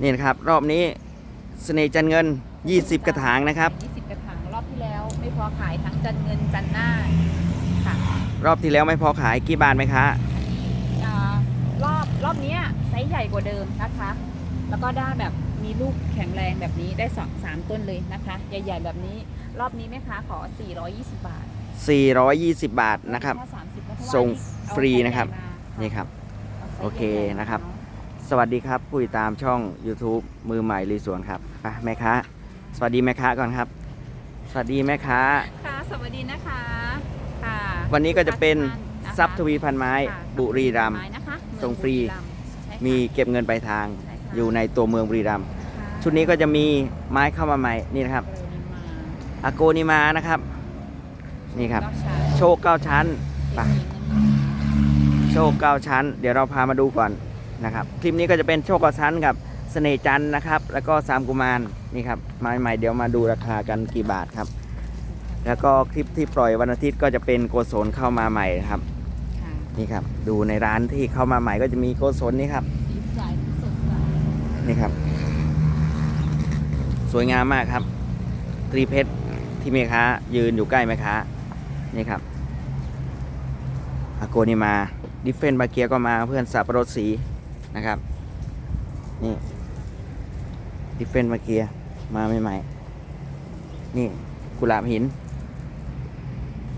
นี่นะครับ รอบนี้เสน่ห์จันเงิน 20 กระถางนะครับ 20 กระถางรอบที่แล้วไม่พอขายทั้งจันเงินจันหน้าค่ะรอบที่แล้วไม่พอขายกี่บาทไหมคะอันนี้อ่ารอบรอบเนี้ยไซส์ใหญ่กว่าเดิมนะคะ แล้วก็ได้แบบมีลูกแข็งแรงแบบนี้ได้สองสามต้นเลยนะคะ ใหญ่ๆแบบนี้รอบนี้แม่ค้าขอ 420 บาท 420 บาทนะครับแค่30นะเพราะว่าส่งเอาฟรีนะครับไซส์ใหญ่มานี่ครับาไซส์โอเคใหญ่ๆมานะครับเา สวัสดีครับผู้ติดตามช่อง YouTube มือใหม่รีสวนครับไปแม่ค้าสวัสดีแม่ค้าก่อนครับ สวัสดีแม่ค้า ค่ะสวัสดีนะคะค่ะวันนี้ก็จะเป็นนะคะทรัพย์ทวีพันไม้ ค่ะบุรีรัมย์ไม้นะคะเมือส่งฟรีบุรัมย์ใช่ค่ะมีเก็บเงินปลายทาง ใช่ค่ะ อยู่ในตัวเมืองบุรีรัมย์ค่ะชุดนี้ก็จะมีไม้เข้ามาใหม่นี่นะครับเออนี่มาอาโกนิมานะครับ นี่ครับก็ใช้โชคเก้าชั้นไปเป็นเงินโชคเก้าชั้น เดี๋ยวเราพามาดูก่อน นะครับคลิปนี้ก็จะเป็นโชคก้าชั้นกับเสน่จันนะครับ แล้วก็สามกุมารนี่ครับไม้ใหม่เดี๋ยวมาดูราคากันกี่บาทครับ แล้วก็คลิปที่ปล่อยวันอาทิตย์ก็จะเป็นโกศลเข้ามาใหม่ครับค่ะนี่ครับ ดูในร้านที่เข้ามาใหม่ก็จะมีโกศลนี่ครับสีใสสดใสนี่ครับ สวยงามมากครับ ตรีเพชรที่แม่ค้ายืนอยู่ใกล้แม่ค้านี่ครับอาโกนิมา ดิฟเฟนบาเกียก็มาเพื่อนสับปะรดสี นะครับนี่ดิฟเฟนบาเกียมาใหม่ๆนี่กุหลาบหิน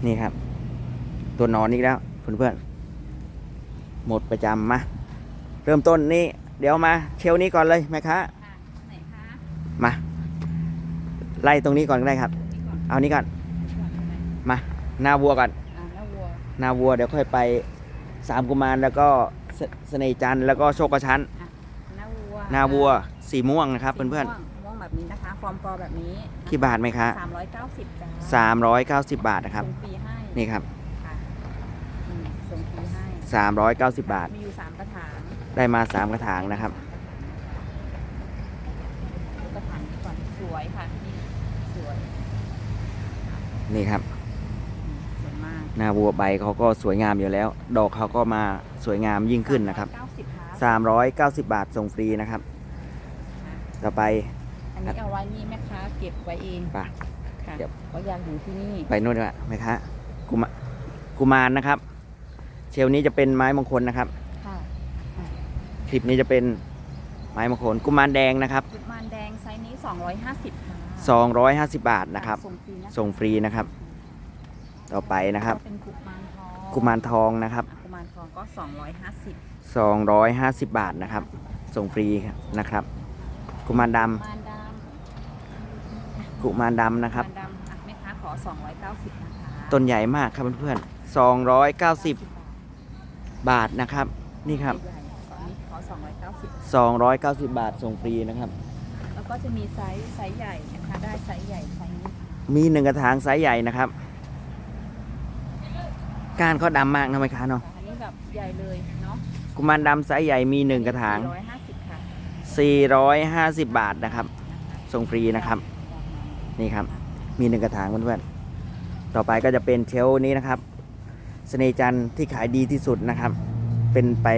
นี่ครับ ตัวนอนอีกแล้วเพื่อนๆหมดประจำมาเริ่มต้นนี่เดี๋ยวมาเชลนี้ก่อนเลยแม่ค้าค่ะไหนคะมาไล่ตรงนี้ก่อนก็ได้ครับนี่ก่อนเอานี้ก่อนนี่ก่อนทำไมมาหน้าวัวก่อนอ่าแล้ววัวหน้าวัวเดี๋ยวค่อยไปสามกุมารแล้วก็ เสเสน่ห์จันทร์แล้วก็โชคกระชั้นอะหน้าวัวหน้าวัวสีม่วงนะครับสีเพื่อนม่วงม่วงแบบนี้นะคะ ฟอร์มกอแบบนี้ๆกี่บาทไหมคะสามร้อยเก้าสิบจ้าสามร้อยเก้าสิบบาทนะครับ ส่งฟรีให้นี่ครับ ค่ะอืมส่งฟรีให้สามร้อยเก้าสิบบาทมีอยู่สามกระถางได้มาสามกระถางนะครับ กระถางนี้ก่อนสวยค่ะนี่สวย นี่ครับอืมสวยมาก หน้าวัวใบเขาก็สวยงามอยู่แล้ว ดอกเขาก็มาสวยงามยิ่งขึ้นนะครับเก้าสิบค่ะสามร้อยเก้าสิบบาทส่งฟรีนะครับ ต่อไปอันนี้เอาไว้นี่แม่ค้าเก็บไว้เองไปค่ะเดี๋ยวเขาอยากอยู่ที่นี่ไปนู่นดีกว่าไหมคะกุมากุมารนะครับ เชลนี้จะเป็นไม้มงคลนะครับ ค่ะคลิปนี้จะเป็นไม้มงคลกุมารแดงนะครับ กุมารแดงไซส์นี้ 250ค่ะ250 บาทนะครับ ส่งฟรีนะส่งฟรีนะครับ ต่อไปนะครับก็เป็นกุมารทองกุมารทองนะครับ กุมารทองก็ 250 250 บาทนะครับ ส่งฟรีนะครับ กุมารดกุมารดำกุมารดำำนะครับกุมารดำอะแม่ค้าขอ 290 นะคะต้นใหญ่มากครับเพื่อนๆ290 บาทนะครับ นี่ครับใหญ่ๆตอนนี้ขอ 290 290 บาทส่งฟรีนะครับ แล้วก็จะมีไซส์ไซส์ใหญ่นะคะได้ไซส์ใหญ่ไซส์นี้มีหนึ่งกระถางไซส์ใหญ่นะครับ ก้านเขาดำมากนะไหมคะเนาะอันนี้แบบใหญ่เลยเนาะกุมารดำไซส์ใหญ่มีหนึ่งกระถาง450ค่ะ450 บาทนะครับ ส่งฟรีนะครับ นี่ครับ มีหนึ่งกระถางเพื่อนๆ ต่อไปก็จะเป็นเชลฟ์นี้นะครับเสน่ห์จันทร์ที่ขายดีที่สุดนะครับ เป็นไป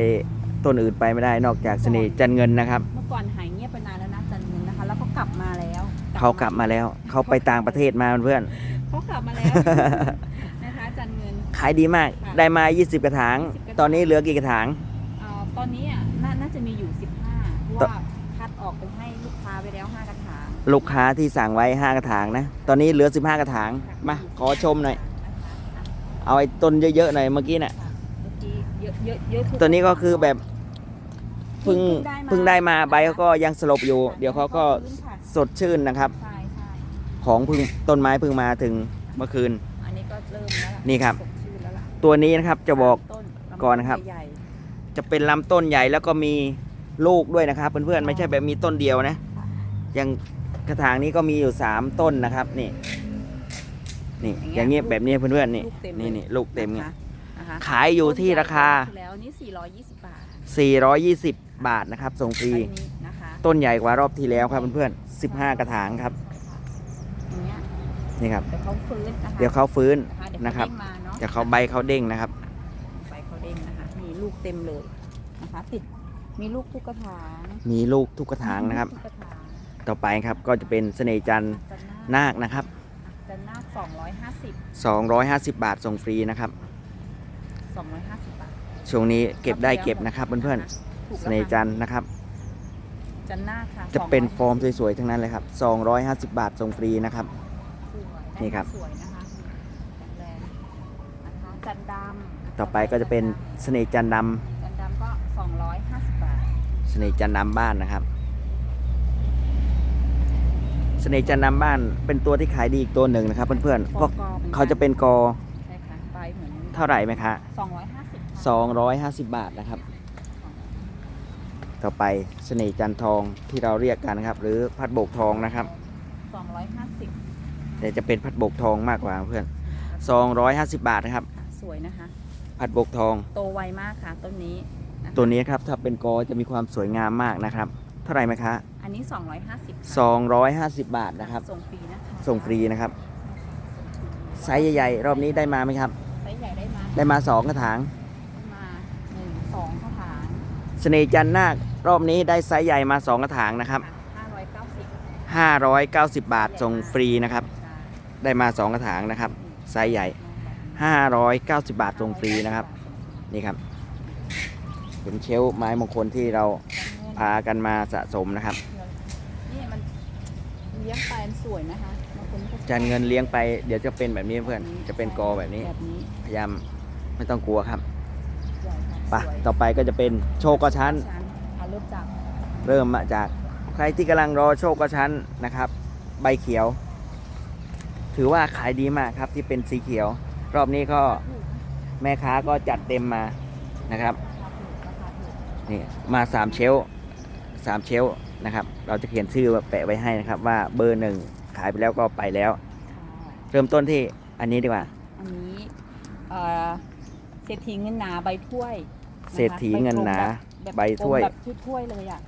ต้นอื่นไปไม่ได้นอกจากเสน่ห์จันทร์เงินนะครับ เมื่อก่อนหายเงียบไปนานแล้วนะจันเงินนะคะ แล้วก็กลับมาแล้วเขากลับมาแล้ว เขาไปต่างประเทศมาเพื่อนเขากลับมาแล้ว ขายดีมากได้มา 20 กระถาง 20กระถาง ตอนนี้เหลือกี่กระถาง เอ่อตอนนี้อะน่าน่าจะมีอยู่ 15เพราะว่าคัดออกไปให้ลูกค้าไปแล้ว 5 กระถางลูกค้าที่สั่งไว้ 5 กระถางนะ ตอนนี้เหลือ 15 กระถางมา ขอชมหน่อยเอาไอ้ต้นเยอะๆหน่อยเมื่อกี้น่ะเมื่อกี้เยอะเยอะเยอะทุกตัวนี้ก็คือแบบเพิ่งเพิ่เพิ่งงได้ได้มามาใบเขาก็ยังสลบอยู่เดี๋ยวเขาก็สดชื่นนะครับ ใช่ใช่ของเพึ่งต้นไม้เพิ่งมาถึงเมื่อคืน อันนี้ก็เริ่มแล้วล่ะนี่ครับสดชื่นแล้วล่ะ ตัวนี้นะครับจะบอกต้นลำก่อนนะครับ ใหญ่จะเป็นลำต้นใหญ่แล้วก็มีลูกด้วยนะครับ เพื่อนๆไม่ใช่แบบมีต้นเดียวนะอย่างกระถางนี้ก็มีอยู่3ต้นนะครับนี่นี่อย่างเงี้ยแบบนี้เพื่อนๆนี่ลูกเต็มนี่ลยนี่ลูกเต็มเงี้ยนะคะนะคะขายอยู่ที่ราคาต้นใหญ่แล้วนี่420 บาท 420 บาทนะครับส่งฟรีไซส์นี้นะคะต้นใหญ่กว่ารอบที่แล้วครับเพื่อนๆ15 กระถางครับอย่างเงี้ยนี่ครับ เดี๋ยวเขาฟื้นนะคะเดี๋ยวเขาฟื้นนะคะเดี๋ยวนะครับเขาเด้งมา เนาะเดี๋ยวเขาใบเขาเด้งนะครับ ใบเขาเด้งนะคะ มีลูกเต็มเลยนะคะ ติด มีลูกทุกกระถางมีลูกทุกกระถางนะครับ ทุกกระถางต่อไปครับก็จะเป็นเสน่ห์จันทร์จันนาคนะครับ จันนาคสองร้อยห้าสิบ250 บาทส่งฟรีนะครับ สองร้อยห้าสิบบาทช่วงนี้เก็บได้เก็บนะครับเพื่อนถูกๆเสแล้วน่ห์จันทร์นะครับ จันนาคค่ะจะเป็น250ฟอร์มสวยๆทั้งนั้นเลยครับ250 บาทส่งฟรีนะครับสวยนี่ครับสวยนะคะแข็งแรงนะคะจันดำ ต่อไปก็จะเป็นเสน่ห์จันทร์ดจันดำก็ 250 บาทำเสน่ห์จันทร์ดำบ้านนะครับ เสน่ห์จันทร์ดำบ้านเป็นตัวที่ขายดีอีกตัวหนึ่งนะครับ เพื่อนๆเพราะกอหมือนกัน เขาจะเป็นกอใช่ค่ะใบเหมือนเท่าไหร่ไหมคะ 250ค่ะ250 บาทนะครับ ต่อไปเสน่ห์จันทร์ทองที่เราเรียกกันนะครับ หรือพัดโบกทองนะครับ 250 แต่จะเป็นพัดโบกทองมากกว่าเพื่อน 250 บาทนะครับค่ะสวยนะคะ พัดโบกทอง โตไวมากค่ะต้นนี้นะคะตัวนี้ครับถ้าเป็นกอจะมีความสวยงามมากนะครับ เท่าไหร่ไหมคะอันนี้ 250ค่ะ250 บาทนะครับ ส่งฟรีนะคะส่งฟรีนะครับไซส์ใหญ่ๆรอบนี้ได้มาไหมครับ ไซส์ใหญ่ได้มาได้มา 2 กระถาง มา1 2ข้าวถางเสน่ห์จันทร์นาครอบนี้ได้ไซส์ใหญ่มา 2 กระถางนะครับค่ะ590 590 บาทส่งฟรีนะครับ ได้มา 2 กระถางนะครับไซส์ใหญ่ 590 บาทส่งฟรีนะครับ นี่ครับ เป็นเชลฟ์ไม้มงคลที่เราพากันมาสะสมนะครับ นี่มันเลี้ยงไปมันสวยนะคะบางคนก็จานเงินเลี้ยงไปเดี๋ยวจะเป็นแบบนี้เพื่อน จะเป็นกอแบบนี้ แบบนี้พยายามไม่ต้องกลัวครับใหญ่ค่ะไปะสวยต่อไปก็จะเป็นโชคกระชั้น ชั้นอะเริ่มจากเริ่มมาจากใครที่กำลังรอโชคกระชั้นนะครับ ใบเขียว ถือว่าขายดีมากครับที่เป็นสีเขียว รอบนี้ก็แม่ค้าก็จัดเต็มมานะครับราคาถูกราคาถูกนี่มาสามเชลฟ์สามเชลฟ์นะครับ เราจะเขียนชื่อแปะไว้ให้นะครับ ว่าเบอร์หนึ่งขายไปแล้วก็ไปแล้วค่ะเริ่มต้นที่อันนี้ดีกว่า อันนี้เอ่อเศรษฐีเงินหนาใบถ้วยนะคะเศรษฐีเงินหนาแบบใบถ้วยแบบถ้วยๆเลยอะ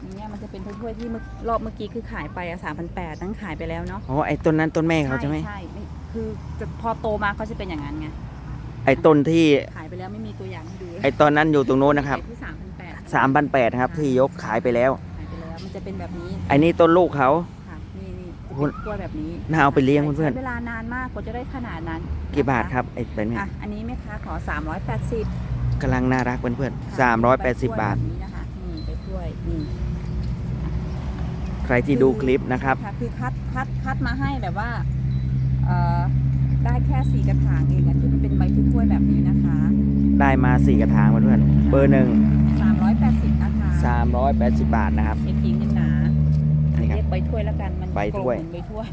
อย่างเงี้ยมันจะเป็นถ้วยๆที่เมื่อรอบเมื่อกี้คือขายไปอะสามพันแปดนั่งขายไปแล้วเนาะอ๋อไอ้ต้นนั้นต้นแม่เขาใช่ไหมใช่ไม่ คือจะพอโตมาเขาจะเป็นอย่างนั้นไงไอ้ต้นที่ขายไปแล้วไม่มีตัวอย่างให้ดูเลยไอ้ตอนนั้นอยู่ตรงโน้นนะครับขายที่สามพันแปดสามพันแปดนะครับ ที่ยกขายไปแล้วขายไปแล้วมันจะเป็นแบบนี้ไอ้นี่ต้นลูกเขา ค่ะนี่นี่จะคุเป็ณนกล้วยแบบนี้น่าเอาไปเลี้ยงเพื่อนๆ ใช้เวลานานมากกว่าจะได้ขนาดนั้นกี่บาทนะะครับไอ้เป็นเนี่ยอะอันนี้แม่ค้าขอ 380 กำลังน่ารักเพื่อนๆสามร้อยแปดสิบบาท นี้นะคะนี่ไปถ้วยนี่ใครที่ดูคลิปนะครับ ค่ะคือคัดคัดคัดมาให้แบบว่าเอ่อ ได้แค่สี่กระถางเองอะที่มันเป็นใบถ้วยๆแบบนี้นะคะได้มาสี่กระถางเพื่อนๆเบอร์หนึ่ง380นะคะสามร้อยแปดสิบบาทนะครับเศรษฐีเงินหนาอะนี่ครับเรียกใบถ้วยแล้วกันมันใบถ้วยกลมเหมือนใบถ้วย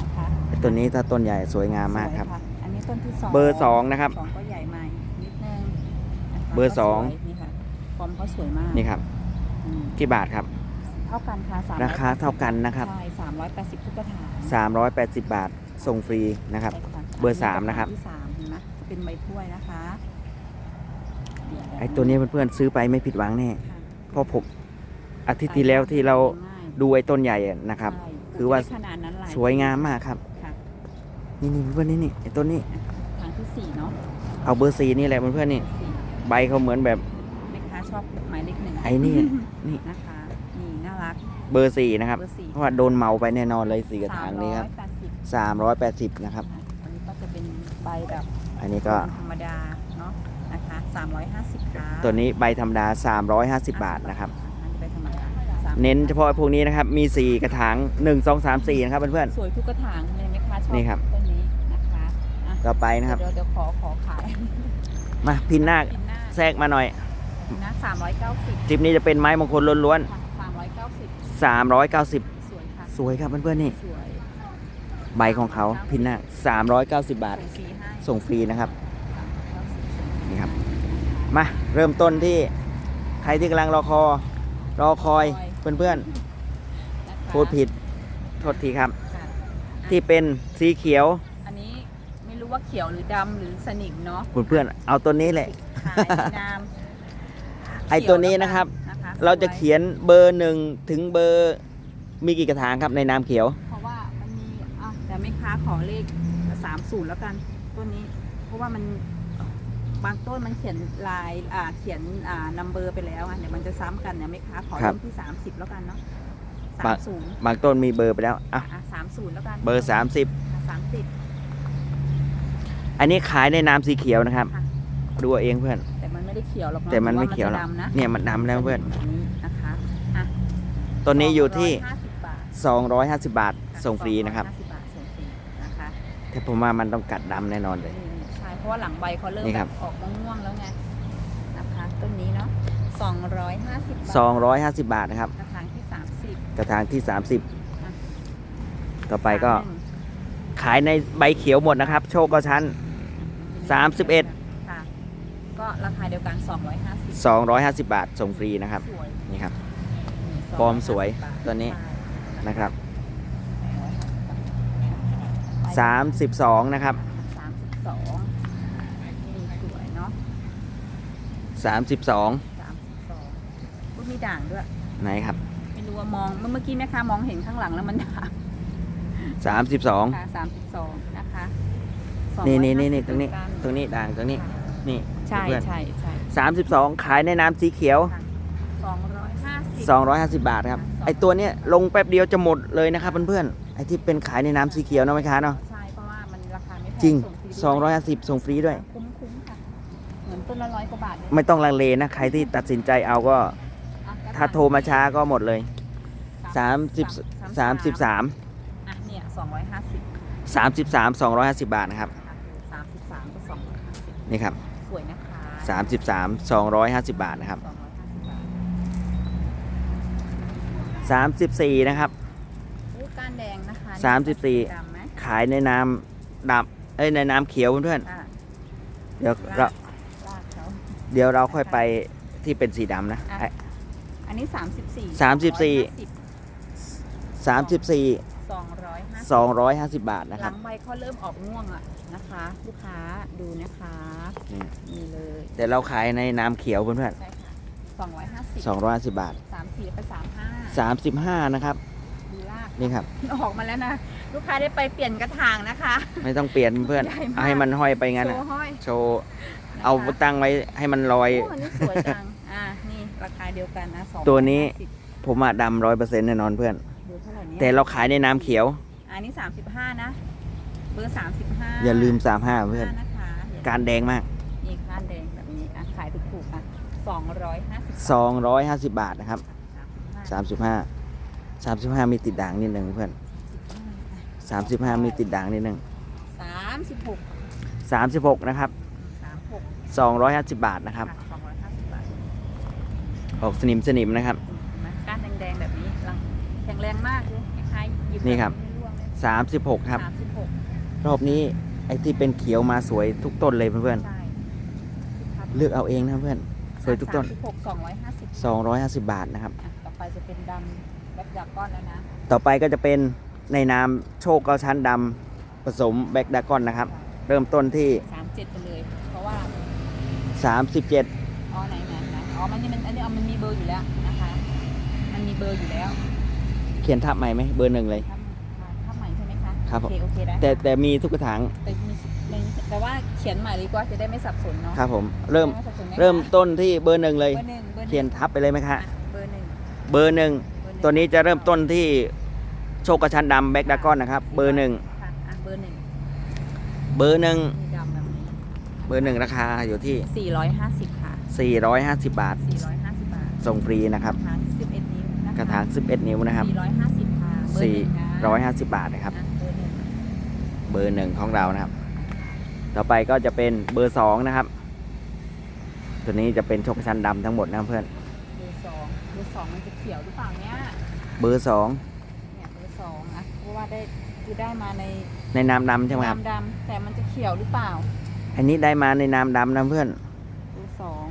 นะคะไอ้ต้นนี้ถ้าต้นใหญ่สวยงามมากครับสวยะอันนี้ต้นที่สองเบอร์สองนะครับสองก็ใหญ่ใหม่นิดนึงนะคะเบอร์สองก็สวยนี่ค่ะฟอร์มเขาสวยมากนี่ครับอืมกี่บาทครับเท่ากันค่ะ380ราคาเท่ากันนะครับใช่สามร้อยแปดสิบทุกกระถางสามร้อยแปดสิบบาท ส่งฟรีนะครับใช่ค่ะเบอร์สามนะครับ ที่สามเห็นไหมจะเป็นใบถ้วยนะคะเนี่ยแบบไอ้ตัวนี้เพื่อนๆซื้อไปไม่ผิดหวังแน่ค่ะเพราะผมอาทิตย์ที่แล้วที่เราดูไอ้ต้นใหญ่อะนะครับใช่คือว่าขนาดนั้นหลสวยงามมากครับค่ะนี่นี่เพื่อนนี่นี่ไอ้ต้นนี้ทางที่สี่เนาะเอาเบอร์สี่นี่แหละเพื่อนๆนี่สี่ ใบเขาเหมือนแบบแม่ค้าชอบหมายเลขหนึ่งไอ้นี่นี่นะคะนี่น่ารักเบอร์สี่นะครับเบอร์สี่เพราะว่าโดนเมาไปแน่นอนเลยสี่กระถางนี้ครับ สามอยแปดสิบสามร้อยแปดสิบนะครับ อันนี้ก็จะเป็นใบแบบอันนี้ก็ธรรมดาเนาะนะคะ350ค่ะตัวนี้ใบธรรมดา 350 บาทนะครับ อันนี้ใบธรรมดาสามเน้นเฉพาะพวกนี้นะครับ มี 4 กระถาง 1 2 3 4 นะครับเพื่อน สวยทุกกระถางเลยไหมคะชอบนี่ครับ ต้นนี้นะคะอะๆต่อไปนะครับ เดี๋ยวเดี๋ยวขอขอขายมาพินนาคพินหน้าแทรกมาหน่อยพินหน้า390คลิปนี้จะเป็นไม้มงคลล้วนค่ะ390 ๆ390 สวยค่ะ สวยครับเพื่อนๆนี่ สวย ใบของเขาพินนาค390บาทส่งฟรีให้ส่งฟรีนะครับ390นี่ครับ มาเริ่มต้นที่ใครที่กำลังรอคอ รอคอยเพื่อนนะคะๆพูดผิดโทษทีครับค่ะที่เป็นสีเขียว อันนี้ไม่รู้ว่าเขียวหรือดำหรือสนิมเนาะเพื่อนๆเอาตัวนี้แหละขายในนามไอตัวนี้นะครับนะคะเราจะสวยเขียนเบอร์หนึ่งถึงเบอร์มีกี่กระถางครับในนามเขียว ขอเลขสามศูนย์แล้วกันตัวนี้ เพราะว่ามันบางต้นมันเขียนลายอ่าเขียนอ่านัมเบอร์ไปแล้วอะเดี๋ยวมันจะซ้ำกันเนี่ยไหมคะขอครัเริ่บมที่30แล้วกันเนาะบาสางมศูนย์บางต้นมีเบอร์ไปแล้วอะอะสามศูนย์แล้วกันเบอร์ 30 สามสิบอันนี้ขายในน้ำสีเขียวนะครับค่ะดูเอาเองเพื่อน แต่มันไม่ได้เขียวหรอกเนาะแต่มันไม่พราะาเขียวหรอกจะดำนะเนี่ยมันดำแล้วเพื่อนแบบนี้นะคะอะต้นนี้อยู่ที่ 250บาท250 บาท ส่งฟรีนะครับ250บาทส่งฟรีนะคะ แต่ผมว่ามันต้องกัดดำแน่นอนเลยนี่ใช่เพราะว่าหลังใบเขาเริ่มนี่คแบรับ บออกม่วงๆแล้วไงนะคะต้นนี้เนาะ250บาท250 บาทนะครับ กระถางที่ 30กระถางที่อะ30 ต่อไปก็หนึ่งขายในใบเขียวหมดนะครับ โชคก็ชั้น 31 ค่ะก็ราคาเดียวกัน 250 250 บาทส่งฟรีนะครับ สวยนี่ครับนี่ฟอร์มสวย250บาทตัวนี้ใช่นะครับ 250บาท32นะครับ32นี่สวยเนาะ32 32ก็มีด่างด้วย ไหนครับไม่รู้ว่ามองเมื่อเมื่อกี้แม่ค้ามองเห็นข้างหลังแล้วมันด่าง32ค่ะ32นะคะนี่นี่นี่นี่250ตรงนี้เหมือกัตรงนี้ด่างตรงนี้ นี่ใช่เพื่อนใช่ใช่32ขายในน้ำสีเขียว250 250บาทครับค่ะไอตัวเนี้ยลงแป๊บเดียวจะหมดเลยนะครับเพื่อนๆไอที่เป็นขายในน้ำสีเขียวเนาะไหมคะเนาะ จริงส่ฟด้วย250 ส่งฟรีด้วย คุ้มคุ้มค่ะ เหมือนต้นละร้อยกว่าบาทเลยไม่ต้องลังเลนะ ใครที่ตัดสินใจเอาก็ อะถ้าโทรมาช้าก็หมดเลยสาม30สาม33 อะเนี่ยสองร้อยห้าสิบ33 250 บาทนะครับ สามสิบสามก็สองร้อยห้าสิบนี่ครับ สวยนะคะ33 250 บาทนะครับ สองร้อยห้าสิบบาท34 นะครับ อู้ก้านแดงนะคะสามสิบสี่ดำไหมขายในน้ำดำ เอ้ยในน้ำเขียวเพื่อนอะๆเดี๋ยวเราลากเขา เดี๋ยวเราค่อยไปที่เป็นสีดำนะอะ ไอ้ อันนี้สามสิบสี่สามสิบสี่34สองร้อยห้าสิบ250บาทนะหครัลับ งใบเขาเริ่มออกม่วงอะนะคะ ลูกค้าดูนะคะนี่นี่เลยแต่เราขายในน้ำเขียวเพื่อนใช่ค่ะสองร้อยห้าสิบๆ250บาทสามสี่ไปสามห้า35นะครับดูลาก นี่ครับ ออกมาแล้วนะ ลูกค้าได้ไปเปลี่ยนกระถางนะคะ ไม่ต้องเปลี่ยนเพื่อนใหญ่มากเอาให้มันห้อยไปงั้นโชอะว์ห้อยโชว์นะคะเอาตั้งไว้ให้มันลอย โอ้อันนี้สวยจัง อ่า นี่ราคาเดียวกันนะสองตัวนี้สิบผมอะดำร้อยเปอร์เซ็นต์แน่นอนเพื่อน ดูเท่าไหร่เนี่ยแต่เราขายในน้ำเขียว อันนี้สามสิบห้านะ เบอร์สามสิบห้าอย่าลืม35เพื่อน นะคะอย่การแดงมาก นี่ก้านแดงแบบนี้อะขายถูกๆอะสองร้อยห้าสิบ250บาทนะครับสามสิบห้า 35 35มีติดด่างนิดหนึ่งเพื่อน35มีติดด่างนิดหนึ่งสามสิบหก36นะครับสามหก250บาทนะครับสองร้อยห้าสิบบาทออกสนิมสนิมนะครับเห็นไหมก้านแดงๆแบบนี้ลังแข็งแรงมากเลยคล้ายๆหยิบนี่ครับไม่ร่วงเลย36ครับสามสิบหกรอบนี้ไอ้ที่เป็นเขียวมาสวยทุกต้นเลยเพื่อนใช่ครับๆเลือกเอาเองนะเพื่อนสวยทุกต้นสามสิบหกสองร้อยห้าสิบ250บาทนะครับอะต่อไปจะเป็นดำ แบล็คดากอนแล้วนะต่อไปก็จะเป็นในนามโชคเกาชั้นดำผสมแบ็กดากอนนะครับ เริ่มต้นที่สามเจ็ดไปเลย เพราะว่า 37 อ๋อไหนไหนไหนอ๋อมันนี่มันอันนี้เอามันมีเบอร์อยู่แล้วนะคะ มันมีเบอร์อยู่แล้วเขียนทับใหม่ไหมเบอร์หนึ่งเลย ถ้าถ้าใหม่ใช่ไหมคะครับโอเคโอเคได้แต่แต่มีทุกกระถางแต่มีในแต่ว่าเขียนใหม่ดีกว่าจะได้ไม่สับสนเนาะครับผมเริ่มจะได้ไสับสนไหคะเริ่มต้นที่เบอร์หนึ่งเลย เบอร์หนึ่งเบอร์หนึ่งเขียนทับไปเลยไหมคะอะเบอร์หนึ่งเบอร์หนึ่งเบอร์หง ตัวนี้จะเริ่มต้นที่โชคกระชั้นดำแบ็กดากอนนะครับ เบอร์หนึ่งค่ะอะเบอร์หนึ่งเบอร์หนึ่งมีดำแบบนี้เบอร์หนึ่งราคาอยู่ที่ สี่ร้อยห้าสิบค่ะ450 บาท สี่ร้อยห้าสิบบาทส่งฟรีนะครับกระถางสิบเอ็ดนิ้วนะคะกระถาง 11 นิ้วนะครับ สี่ร้อยห้าสิบค่ะเบอร์หนึ่งนะ450 บาทนะครับ อะเบอร์หนึ่งเบอร์หนึ่งของเรานะครับ ต่อไปก็จะเป็นเบอร์สองนะครับ ตัวนี้จะเป็นโชคชั้นดำทั้งหมดนะครับเพื่อน เบอร์สองเบอร์สองมันจะเขียวหรือเปล่าเนี่ย เบอร์สองเนี่ยเบอร์สองอะเพราะว่าได้คือได้มาในในน้ำดำใช่ไหมครับดำดำๆแต่มันจะเขียวหรือเปล่าอันนี้ได้มาในน้ำดำนะเพื่อน เบอร์สอง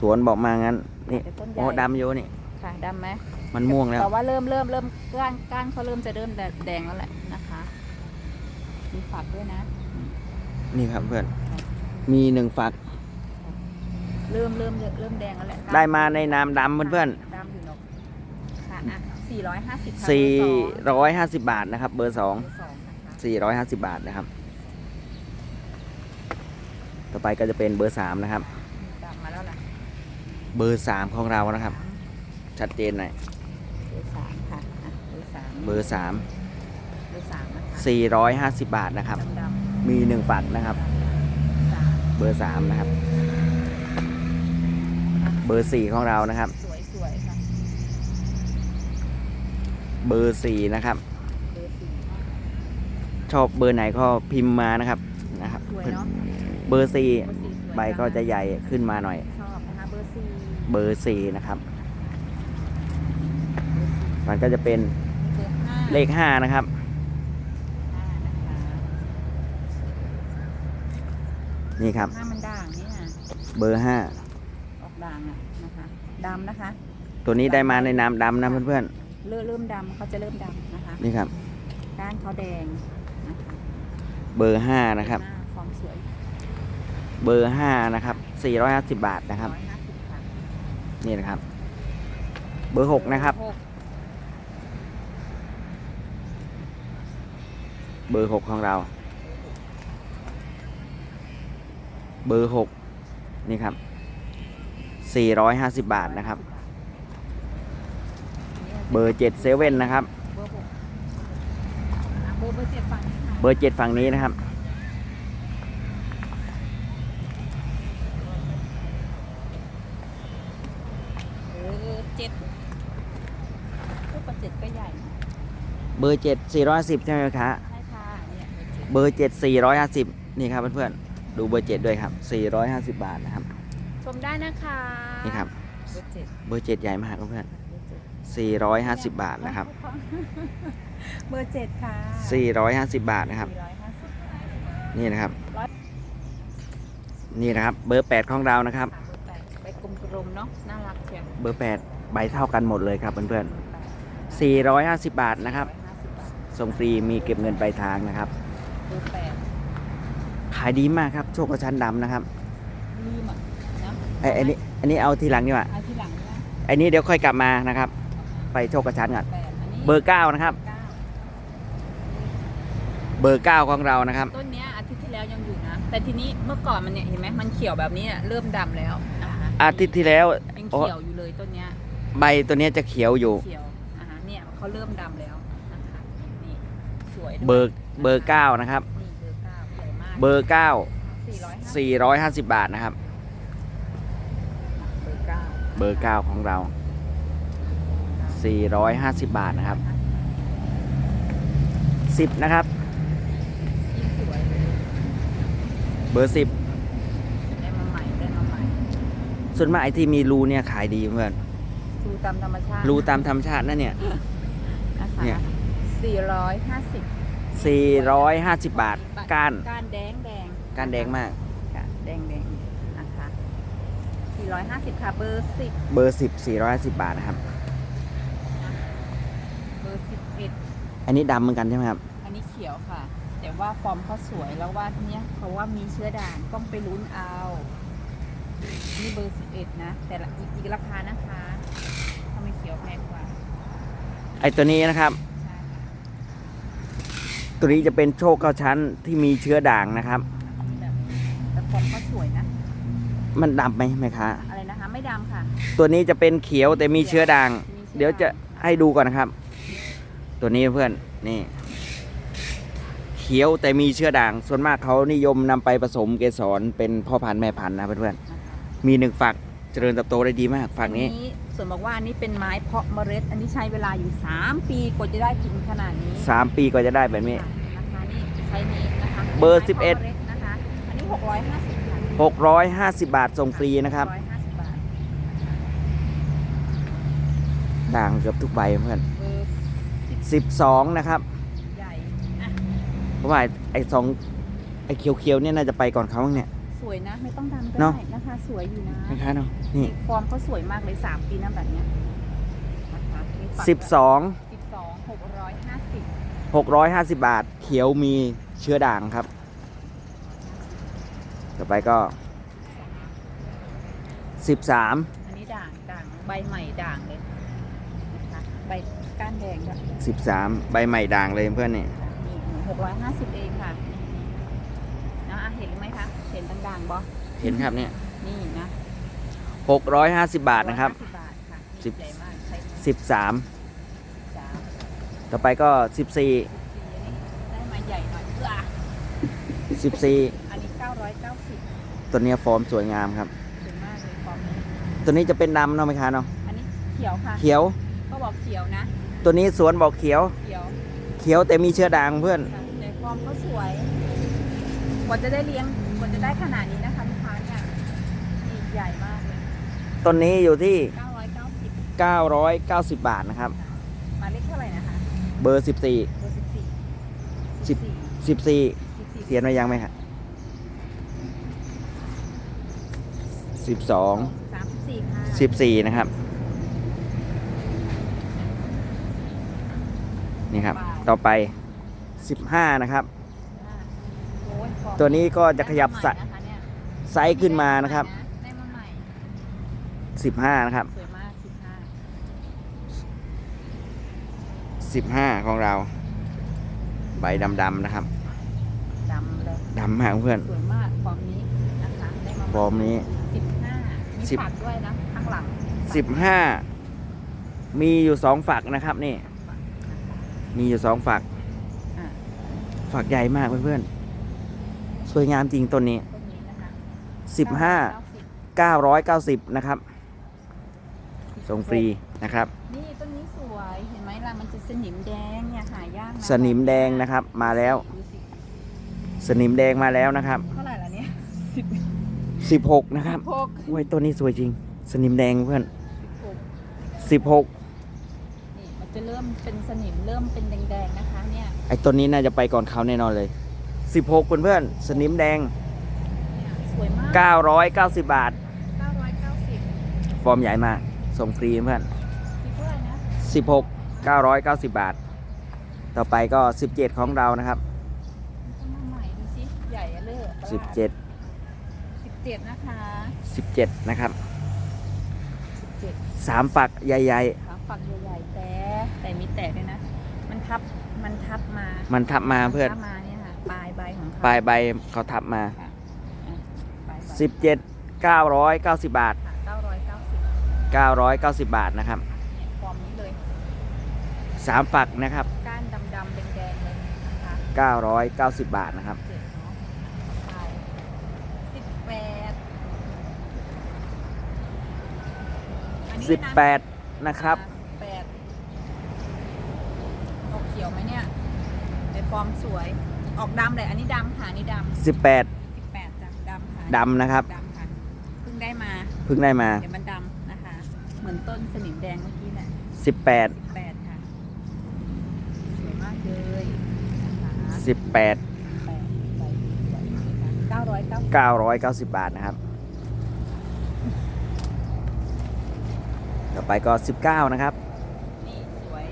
สวนบอกมางั้น นี่แต่ต้นใหโอ้ญ่ดำอยู่นี่ ค่ะดำไหมมันม่วงแล้ว แต่ว่าเริ่มเริ่มเริ่มก้านก้านเขาเริ่มจะเริ่มแดงแล้วแหละนะคะมีฝักด้วยนะ นี่ครับเพื่อน มีหนึ่งฝัก เริ่มเริ่มเริ่มแดงแล้วแหละได้มาในน้ำดำเพื่อนดำอยู่เนกค่ะอะ สี่ร้อยห้าสิบๆสี่ร้อยห้าสิบบาทนะครับ เบอร์สองสองนะคะสี่ร้อยห้าสิบบาทนะครับตต่อไปก็จะเป็นเบอร์สามนะครับดำมาแล้วล่ะเบอร์สามของเรานะครับ ชัดเจนหน่อย เบอร์สามค่ะอะเบอร์สามเบอร์สามเบอร์สามนะคะสี่ร้อยห้าสิบบาทนะครับ ดำมีหนึ่งฝักนะครับๆสามเบอร์สามนะครับ เบอร์สี่ของเรานะครับ สวยสวยๆค่ะ เบอร์สี่นะครับเบอร์สี่ชอบเบอร์ไหนก็พิมพ์มานะครับนะครับ สวยเนาะเบอร์สี่เบอร์สี่สวยใบก็จะใหญ่ขึ้นมาหน่อย ชอบนะคะเบอร์สี่เบอร์สี่นะครับ มันก็จะเป็นเบอร์ห้าเลขห้านะครับ ห้านะคะนี่ครับ ห้ามันด่างนี่นะเบอร์ห้าออกด่างอะนะคะดำนะคะ ตัวนี้ได้มาในนามดำนะเพื่อน เริ่มเริ่มดำเขาจะเริ่มดำนะคะๆนี่ครับก้านเขาแดงนะคะเบอร์ห้านะครับหน้าฟอร์มสวยเบอร์ห้านะครับสี่ร้อยห้าสิบบาทนะครับร้อยห้าสิบค่ะนี่นะครับ เบอร์หกนะครับ หกเบอร์หกของเรา เบอร์หกนี่ครับสี่ร้อยห้าสิบบาทนะครับ เบอร์เจ็ดเซเว่นนะครับเบอร์เจ็ดฝั่งนี้ค่ะเบอร์เจ็ดฝั่งนี้นะครับ เบอร์เจ็ดสี่ร้อยสิบใช่ไหมคะใช่ค่ะเบอร์เจ็ดสี่ร้อยห้าสิบนี่ครับเพื่อนๆดูเบอร์เจ็ดด้วยครับสี่ร้อยห้าสิบบาทนะครับชมได้นะคะนี่ครับ เบอร์เจ็ดเบอร์เจ็ดใหญ่มากเพื่อน 450 บาทนะครับ เบอร์เจ็ดค่ะ450 บาทนะครับ นี่นะครับ นี่นะครับ เบอร์ 8 ของเรานะครับ ไปกลมๆเนาะน่ารักเชียเบอร์ 8 ใบเท่ากันหมดเลยครับเพื่อนๆ450 บาทนะครับ ส่งฟรีมีเก็บเงินปลายทางนะครับขายดีมากครับ โชคกะชั้นดำนะครับลือ้ยอันนี้อันนี้เอาทีหลังดีกว่าอันนี้เดี๋ยวค่อยกลับมานะครับ ไปโชคกระชั้นก่อนแปดอันนี้เบอร์เก้านะครับเก้าเบอร์เก้าของเรานะครับ ต้นเนี้ยอาทิตย์ที่แล้วยังอยู่นะ แต่ทีนี้เมื่อก่อนมันเนี่ยเห็นไหมมันเขียวแบบนี้อะเริ่มดำแล้วนะคะอาทิตย์ที่แล้วยังโอ้เขียวอยู่เลยต้นเนี้ย ใบตัวเนี้ยจะเขียวอยู่เขียวนะคะเนี่ยเขาเริ่มดำแล้วนะคะนี่สวยด้วยเบอร์เบอร์เก้านะครับนี่เบอร์เก้าใหญ่มากเบอร์เก้าสี่ร้อยห้า450บาทนะครับ เบอร์เก้าเบอร์เก้าของเรา 450 บาทนะครับ 10 นะครับยิ่งสวยเบอร์ได้มาใหม่ได้มาใหม่10ส่วนมากไอ้ที่มีรูเนี่ยขายดีเพื่อน ดูตามธรรมชาติรูตามธรรมชาตินั่นเนี่ย นะคะเนี่ย สี่ร้อยห้าสิบ450 บาท ก้าน ก้านแดงแดงก้านแดงมาก ค่ะแดงแดงนะคะสี่ร้อยห้าสิบค่ะเบอร์สิบเบอร์ 10 450 บาทนะครับเบอร์สิบเอ็ด อันนี้ดำเหมือนกันใช่ไหมครับอันนี้เขียวค่ะ แต่ว่าฟอร์มเขาสวยแล้วว่าทีเนี้ยเขาว่ามีเชื้อด่างต้องไปลุ้นเอานี่เบอร์สิบเอ็ดนะ แต่ละอีกอีกราคานะคะทำไมเขียวแพงกว่าไอ้ตัวนี้นะครับ ใช่ค่ะตัวนี้จะเป็นโชคเก้าชั้นที่มีเชื้อด่างนะครับนี่แบบแต่ฟอร์มเขาสวยนะ มันดำไหมไหมคะ อะไรนะคะ ไม่ดำค่ะ ตัวนี้จะเป็นเขียวแต่มีเชื้อด่าง มีชื้อเดี๋ยวจะให้ดูก่อนนะครับ ตัวนี้เพื่อนนี่เขียวแต่มีเชื้อด่าง ส่วนมากเขานิยมนำไปผสมเกสรเป็นพ่อพันธุ์แม่พันธุ์นะเพื่อนนะคะๆมีหนึ่งฝักเจริญเติบโตได้ดีมากฝักนี้อัส่วนบอกว่าอันนี้เป็นไม้เพาะเมล็ด อันนี้ใช้เวลาอยู่ 3 ปีกว่าจะได้ถึงขนาดนี้สามปีก็จะได้แบบนี้ค่ะนะคะนี่ใช้นี้นะคะเบอร์ไม้พาะ11มล็ดนะคะอันนี้ 650ค่ะ650 บาทส่งฟรีนะครับ650บาทด่างเกือบทุกใบเพื่อน เบอร์12นะครับใหญ่อะเพราะว่าไอ้สองไอ้เขียวๆเนี่ยน่าจะไปก่อนเขาเนี่ย สวยนะ ไม่ต้องดำก็เนอะได้นะคะ สวยอยู่นะนะคะเนาะนี่ฟอร์มเขาสวยมากเลย3ปีนะแบบเนี้ยนะคะมีฝักสิบสอง12 650 650บาท เขียวมีเชื้อด่างครับ ต่อไปก็13อันนี้ด่างด่างใบใหม่ด่างเลยนะคะใบ ก้านแดงด้วย13ใบใหม่ด่างเลยเพื่อนนี่นี่หกร้อยห้าสิบเองค่ะนะอะเห็นไหมคะ เห็นตรงด่างๆบอเห็นครับเนี่ยนี่นะหกร้อยห้าสิบบาทนะครับ150บาทค่ะสิบใหญ่มากใช้สิบสามสามต่อไปก็สิบสี่สี่อันนี้ได้มาใหญ่หน่อยเอื้อสิบสี่อันนี้เก้าร้อยเก้าสิบตัวเนี้ยฟอร์มสวยงามครับสวยมากเลยฟอร์มนี้ตัวนี้จะเป็นดำเนาะไหมคะเนาะอันนี้เขียวค่ะเขียวก็บอกเขียวนะ ตัวนี้สวนบอกเขียว เขียวเขียวแต่มีเชื้อด่างเพื่อน ค่ะในฟอร์มเขาสวยกว่าจะได้เลี้ยงกว่าจะได้ขนาดนี้นะคะลูกค้าเนี่ยนี่ใหญ่มากเลยต้นนี้อยู่ที่ 990 990 บาทนะครับ หมายเลขเท่าไหร่นะคะเบอร์ 14 เบอร์14สิบ14 14 14เขียนไว้ยังไหมครับ12 34 ค่ะ14 นะครับ นี่ครับ ต่อไป 15 นะครับโอ้ยฟอร์มตัวนี้ก็จะขยับได้สะมาใหม่นะคะเนี่ยไซส์ขึ้นมานะครับได้มาใหม่15 นะครับสวยมาก15 15 ของเรา ใบดำๆนะครับดำเลยดำมากเพื่อนสวยมากฟอร์มนี้นะคะได้มาใหฟอร์มนี้15มีสิบฝักด้วยนะข้างหลัง15มีอยู่2ฝักนะครับนี่ มีอยู่2ฝัก อะฝักใหญ่มากเพื่อนๆ สวยงามจริงต้นนี้ต้นนี้นะคะ15 990นะครับ ส่งฟรีนะครับ นี่ต้นนี้สวยเห็นไหมล่ะมันจะสนิมแดงเนี่ยหายากนะสนิมแดงนะครับมาแล้ว ดูสิสนิมแดงมาแล้วนะครับ เท่าไหร่ละเนี่ย16 นะครับหก โอ้ยต้นนี้สวยจริง สนิมแดงเพื่อนหก16นี่มัน จะเริ่มเป็นสนิมเริ่มเป็นแดงๆนะคะเนี่ยไอ้ต้นนี้น่าจะไปก่อนเขาแน่นอนเลย 16เพื่อนๆสนิมแดง เนี่ยสวยมาก990 บาท 990ฟอร์มใหญ่มาก ส่งฟรีเพื่อน คิดเท่าไหร่นะ16 990 บาท ต่อไปก็ 17 ของเรานะครับเอามาใหม่ดูสิใหญ่อะเลิศประหลาด17 17นะคะ17 นะครับ 17 3ฝักใหญ่ขาฝักใหญ่ๆ แต่แต่มีแตกด้วยนะ มันทับ มันทับมาๆมันทับมาเพื่อนทับมาเนี่ยค่ะ ปลายใบของเขาปลายใบเขาทับมา ค่ะอะปลายใบ17 990 บาท ค่ะ990 990 บาทนะครับเนี่ยฟอร์มนี้เลย3ฝักนะครับ ก้านดำๆแดงๆเลยนะคะ990 บาทนะครับ เจ็ดเนาะใช่สิบแปดอันนี้ด้วยนะ18 นะครับ สิบแปดออกเขี ยวไหมเนี่ยในฟอร์มสวย ออกดำเลยอันนี้ดำค่ะอันนี้ดำ18สิบแปดจากดำค่ะดำนะครับ ดำค่ะเพิ่งได้มาเพิ่งได้มาเดี๋ยวมันดำนะคะ เหมือนต้นสนิมแดงเมื่อกี้แหละ18สิบแปดค่ะสวยมากเลยนะคะ18แปดใบใหญ่เก้าร้อยเก้า990บาทนะครับ ต่อไปก็19นะครับ นี่สวย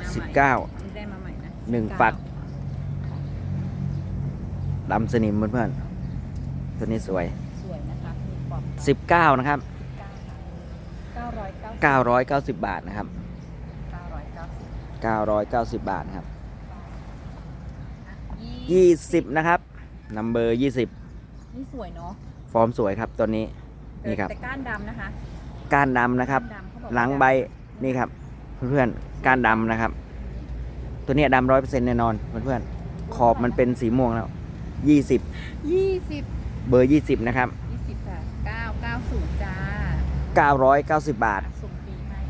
มา สิบใหม่เก้าอันนี้ได้มาใหม่นะหนึ่ง19ฝักดำสนิมเพื่อนๆตัวนี้สวย สวยนะคะมีปอบ19นะครับเก้าร้อยเก้า990บาทนะครับเก้าร้อยเก้าสิบ990บาทนะครับยี่20นะครับนัมเบอร์20นี่สวยเนาะฟอร์มสวยครับตัวนี้แต่นี่ครับแต่ก้านดำนะคะ ก้านดำนะครับก้านดำเขาบอกหลังใบนี่ครับ เพื่อนๆก้านดำนะครับ ตัวเนี้ยดำร้อยเปอร์เซ็นต์แน่นอนเพื่อนๆขอบมันเป็นสีม่วงแล้ว20ยี่สิบเบอร์20นะครับยี่สิบค่ะเก้าเก้าศูนย์จ้า990บาทส่งฟรีให้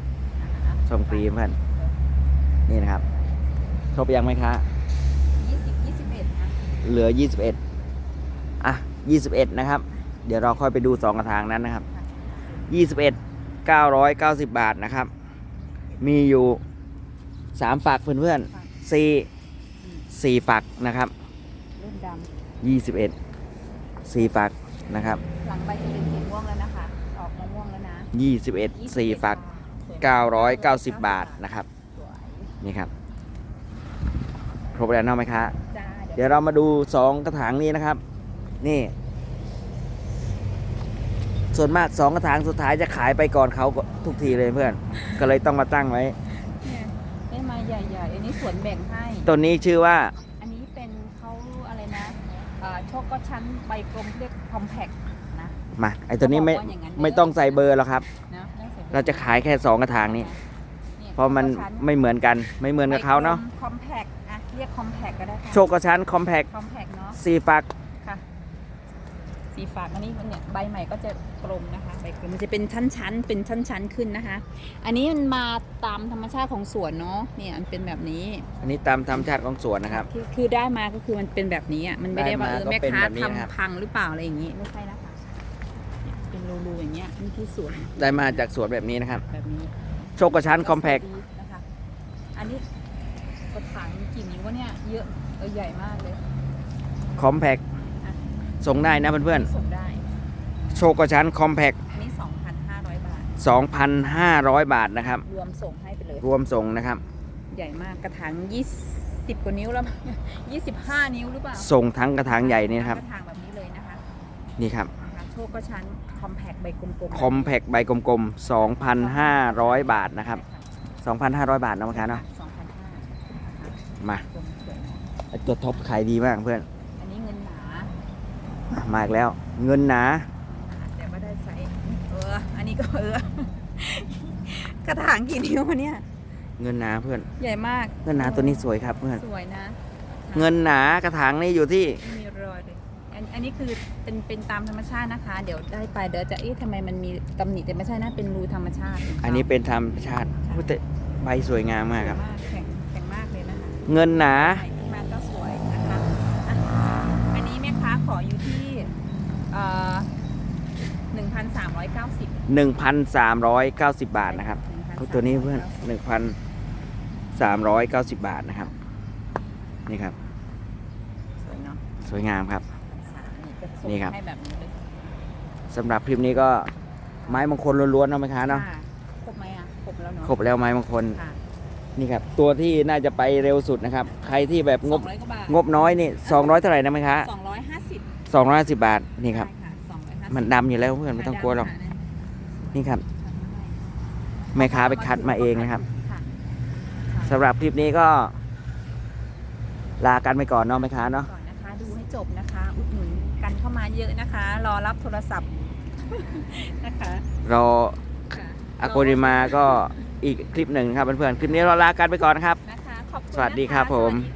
นะคะส่งฟรีเพื่อนนี่นะครับครบยังไหมคะยี่สิบยี่สิบเอ็ดนะเหลือ21อะ21นะครับ เดี๋ยวเราค่อยไปดู2กระถางนั้นนะครับ21 990บาทนะครับ มีอยู่3ฝักเพื่อนๆ 4 4ฝักนะครับรุ่นด21 4ฝักนะครับำหลังใบจะเป็นสีม่วงแล้วนะคะ ออกมาม่วงแล้วนะ21 4ฝัก990บาทนะครับสวยนี่ครับครบแล้วเนาะไหมคะ จ้าเดี๋ยวเรามาดู2กระถางนี้นะครับ นี่ ส่วนมาก2กระถางสุดท้ายจะขายไปก่อนเขาทุกทีเลยเพื่อน ก็เลยต้องมาตั้งไว้ เนี่ยได้มาใหญ่ๆอันนี้ สวนแบ่งให้ ต้นนี้ชื่อว่า อันนี้เป็นเขาอะไรนะเอ่อชกก็ชั้นใบกลมเรียกคอมแพคนะ มาไอตัวนี้ไม่เขาบอกว่าอย่างนั้น ไม่ต้องใส่เบอร์หรอกครับ นะไม่ใส่บอเราจะขายแค่สองกระถางนี้ ยเพราะมันโชคก็ชั้ไม่เหมือนกัน ไม่เหมือนกับเขาเนาะคอมแพคอะเรียกคอมแพคก็ได้ค่ะโชคกระชั้นคอมแพคคอมแพคเนาะซีฟักค่ะ สีฝากอันนี้มันเนี่ยใบใหม่ก็จะกลมนะคะใบกลมมันจะเป็นชั้นๆเป็นชั้นๆขึ้นนะคะ อันนี้มันมาตามธรรมชาติของสวนเนาะเนี่ยมันเป็นแบบนี้ อันนี้ตามธรรมชาติของสวนนะครับ คือคือได้มาก็คือมันเป็นแบบนี้อะมันไม่ได้ว่าได้เอมาอก็แม่เป็นค้าแบบนี้นะครับทำพังหรือเปล่าอะไรอย่างงี้ไม่ใช่นะคะเนี่ยเป็นรูๆอย่างเงี้ยนี่ที่สวนได้มาจากสวนแบบนี้นะครับ แบบนี้โชคกระชั้นคอมแพคนะคะอันนี้กระถางกี่นิ้ววะเนี่ยเยอะเออใหญ่มากเลยคอมแพค ส่งได้นะเพื่อนส่งได้ๆโชคกระชั้นคอมแพคอันนี้ 2,500 บาท 2,500 บาทนะครับ รวมส่งให้ไปเลย รวมส่งนะครับ ใหญ่มากกระถาง20 กว่านิ้วแล้วมั้ง25 นิ้วหรือเปล่าส่งทั้งกระถางใหญ่นี่นะครับ กระถางแบบนี้เลยนะคะนี่ครับ นะคะโชคก็ชั้นคอมแพคใบกลมๆคอมแพคใบกลมๆ 2,500 บาทนะครับ 2,500 บาทนะมะค้าเนาะ 2,500มากลมสวยนะไอ้ตัวท็อปขายดีมากเพื่อนอันนี้เงินหนาอะ มาอีกแล้ว เงินหนาแต่ว่าได้ไซส์เออ อันนี้ก็เออกระถางกี่นิ้ววะเนี่ย เงินหนาเพื่อน ใหญ่มาก เงินหนาตัวนี้สวยครับเพื่อน สวยนะ เงินหนากระถางนี่อยู่ที่ไม่มีรอยเลยอันอันนี้คือเป็นเป็นตามธรรมชาตินะคะ เดี๋ยวได้ไปเดี๋ยวจะเอ๊ะทำไมมันมีตำหนิแต่ไม่ใช่นะเป็นรูธรรมชาติขงขาอันนี้เป็นธรรมชาติอุ๊ยแต่ใบสวยงามมากครับ สวยแข็งแข็งมากเลยนะคะ เงินหนา ใช่ หนึ่งพันสามร้อยเก้าสิบ1,390 บาทนะครับอุ๊ยตัวนี้เพื่อน1,390 บาทนะครับ นี่ครับ สวยเนาะสวยงามครับสามนี่ก็ส่งนี่ครับ ให้แบบนี้เลยสำหรับคลิปนี้ก็ไม้มงคลล้วนๆเนาะไหมคะเนาะค่ะครบไหมอะครบแล้วเนาะครบแล้วไม้มงคลค่ะนี่ครับ ตัวที่น่าจะไปเร็วสุดนะครับ ใครที่แบบงบ สอร้อยกว่าบาทงบน้อยนี่ 200 เท่าไหร่นะไหมคะ สอง ร้อยห้าสิบ250บาทนี่ครับใช่ค่ะสองร้อยห้าสิบมันดำอยู่แล้วเพื่อนไม่ต้องกลัวหรอกค่ะนี่ครับแม่ค้าไปคัดมาเองนะครับค่ะสำหรับคลิปนี้ก็ ลากันไปก่อนเนาะแม่ค้าเนาะก่อนนะคะ ดูให้จบนะคะ อุดหนุนกันเข้ามาเยอะนะคะ รอรับโทรศัพท์ นะคะรอค่ะอาโกริมาก็อีกคลิปหนึ่งครับเพื่อนๆคลิปนี้เราลากันไปก่อนนะครับ นะคะ ขอบคุณสวัสดีครับนะะผม สวัสดีค่ะ